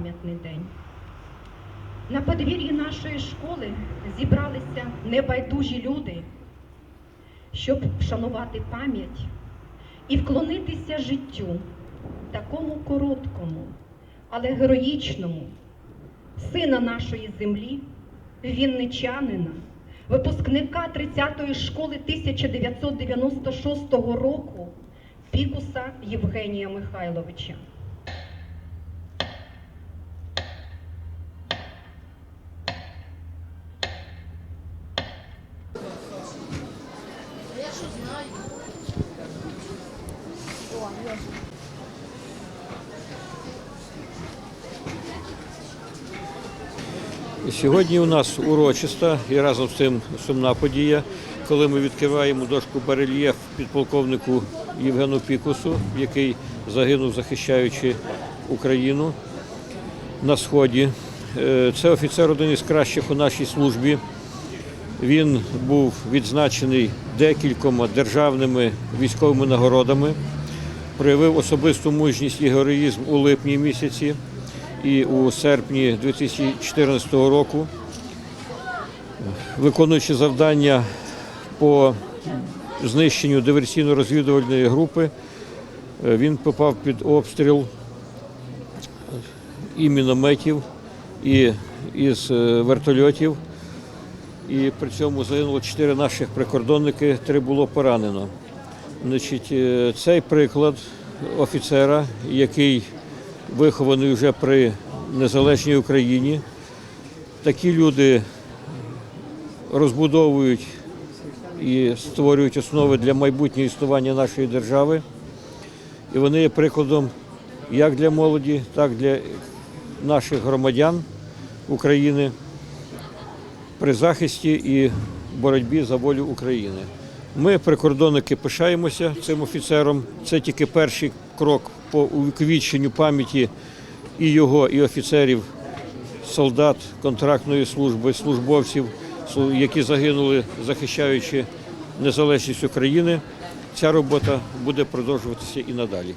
пам'ятний день. На подвір'ї нашої школи зібралися небайдужі люди, щоб вшанувати пам'ять і вклонитися життю, такому короткому, але героїчному, сина нашої землі, вінничанина, випускника 30-ї школи 1996 року Пікуса Євгенія Михайловича. Що знаю. О. Сьогодні у нас урочиста і разом з цим сумна подія, коли ми відкриваємо дошку барельєф підполковнику Євгену Пікусу, який загинув, захищаючи Україну на сході. Е, Це офіцер один із кращих у нашій службі. Він був відзначений декількома державними військовими нагородами, проявив особисту мужність і героїзм у липні місяці і у серпні 2014 року, виконуючи завдання по знищенню диверсійно-розвідувальної групи, він попав під обстріл і мінометів, і із е, вертольотів. І при цьому загинуло чотири наших прикордонники, три було поранено. Значить, е, цей приклад офіцера, який вихований вже при незалежній Україні. Такі люди розбудовують і створюють основи для майбутнього існування нашої держави. І вони є прикладом як для молоді, так і для наших громадян України при захисті і боротьбі за волю України. Ми, прикордонники, пишаємося цим офіцером. Це тільки перший крок по увіковіченню пам'яті і його, і офіцерів, солдат контрактної служби, службовців, які загинули, захищаючи незалежність України. Ця робота буде продовжуватися і надалі.